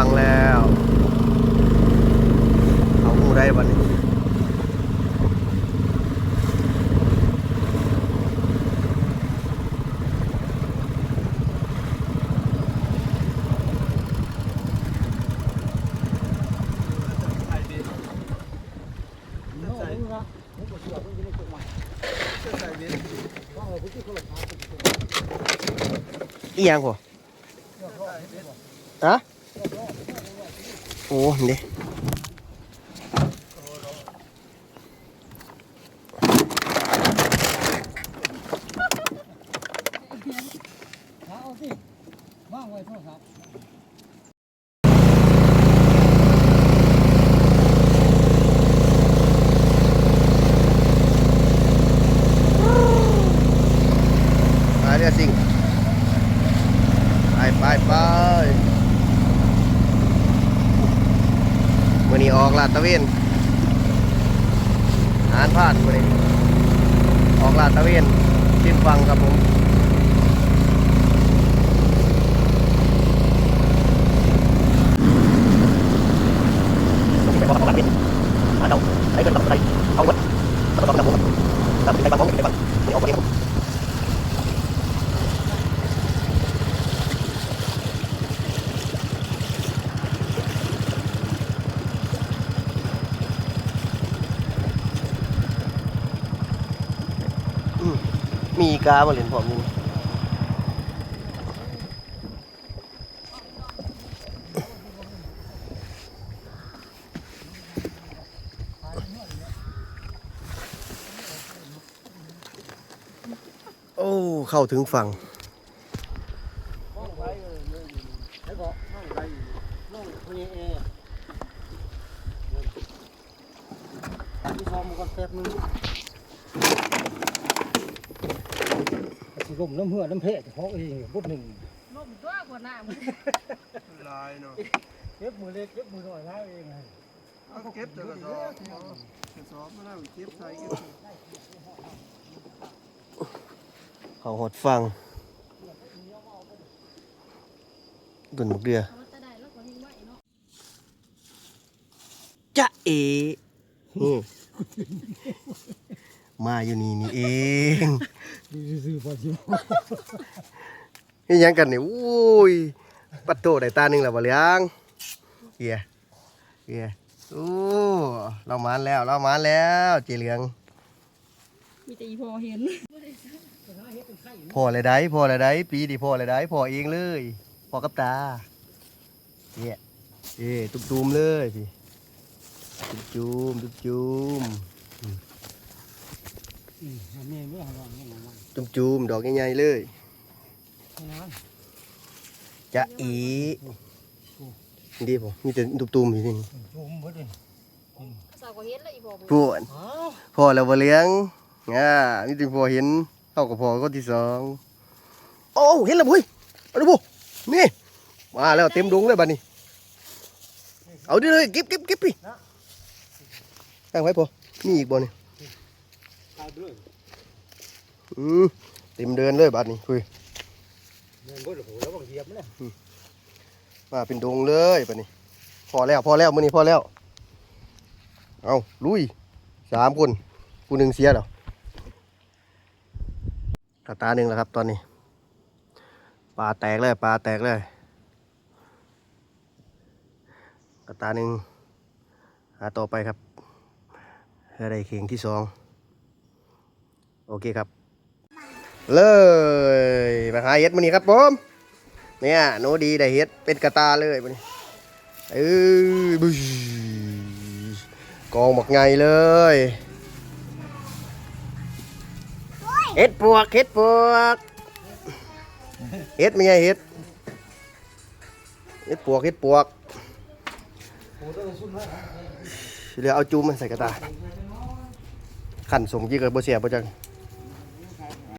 ฟังแล้วเขาหูได้บันนี้อีหยังพอฮะ โอ้นี่เอาสิว่างไว้โทรศัพท์ไปเรือสิงไปไปไป มื่อนี้ออกลาดตะเวนหานพลาดมื่อนี้ออกลาดตะเวนสิ้นฟังครับผมไปบอกกันเป็นหาเราใช้เงินทำอะไรเอาไว้ต้องต้องทำผมทำไปบ้างไปบ้างไปออกไปครับ มีอีกามาเล่นผมนี่โอ้เข้าถึงฝั่ง ว่างไว้เลยแล้วก็ว่างไว้น้องคนนี้เองที่ซ้อมมันก่อนแป๊บนึงสิลมน้ำเหือน้ำเพะเฉพาะเองปุ๊บหนึ่งลมตัวกว่าหน้ามึงลายเนาะเก็บมือเล็กเก็บมือน้อยได้เองไงเก็บแต่กระสอบกระสอบมาแล้วเก็บใส่เก็บเขาหดฟังตุนหมกเดือเขาจะได้แล้วก็ทิ้งไว้เนาะจะเอนี่มาอยู่นี่นี่เองดู ซื่อพอชินี่ยังกันนี่อุ้ยปัดโตได้ตาหนึ่งแล้วบ่เลี้ยงเฮียเฮียโอ้เรามานแล้วเรามานแล้วเจเหลืองมีแต่อีพอเห็นพออะไรได้พออะไรได้ปีดีพออะไรได้พอเองเลยพอกับตาเนี่ยเอ้ตุ้มตูมๆเลยพี่ตุ้มจูมตุ้ม จูมอืมแม่เมื่อวานนี่มันตุ้มจูมดอกใหญ่ๆเลยนานจะอีดีผมมีแต่ตุ้มตูมๆอยู่นี่จุ่มหมดเลยสาวก็เห็นแล้วอีพอปวดอ้าวพ่อแล้วบ่เลี้ยงอ่านี่ถึงพ่อเห็นเท่ากับพ่อก็ที่สองโอ้เห็นแล้วบุ้ยเอาดูบุนี่มาแล้วเต็มดงเลยบัดนี้เอาดิเลยเก็บเก็บเก็บพี่ตั้งไว้พ่อมีอีกบ่นี่ตาย ด้วยอืมเต็มเดินเลยบัดนี้คุยเงินบ่หลงแล้วบางเหยียบเนี่ยมาเป็นดงเลยบัดนี้ พอแล้วพอแล้วมื้อนี้พอแล้ว เอาลุยสามคนกูหนึ่งเสียแล้วกระตาหนึ่งแล้วครับตอนนี้ปลาแตกเลยปลาแตกเลยกระตาหนึ่งหาต่อไปครับอะไรเข่งที่สอง โอเคครับ เลยมาหาเห็ดมื้อนี้ครับผมเนี่ยหนูดีได้เห็ดเป็นกระตาเลยมื้อนี้เออบึ้ยกองหมักไงเลยเห็ดปวกเห็ดปวกเห็ดไม่ไงเห็ดเห็ดปวกเห็ดปวกโอ้ต้อเดี๋ยวเอาจูมมันใส่กระตาขันสมยี่กับบ่เสียบ่จัง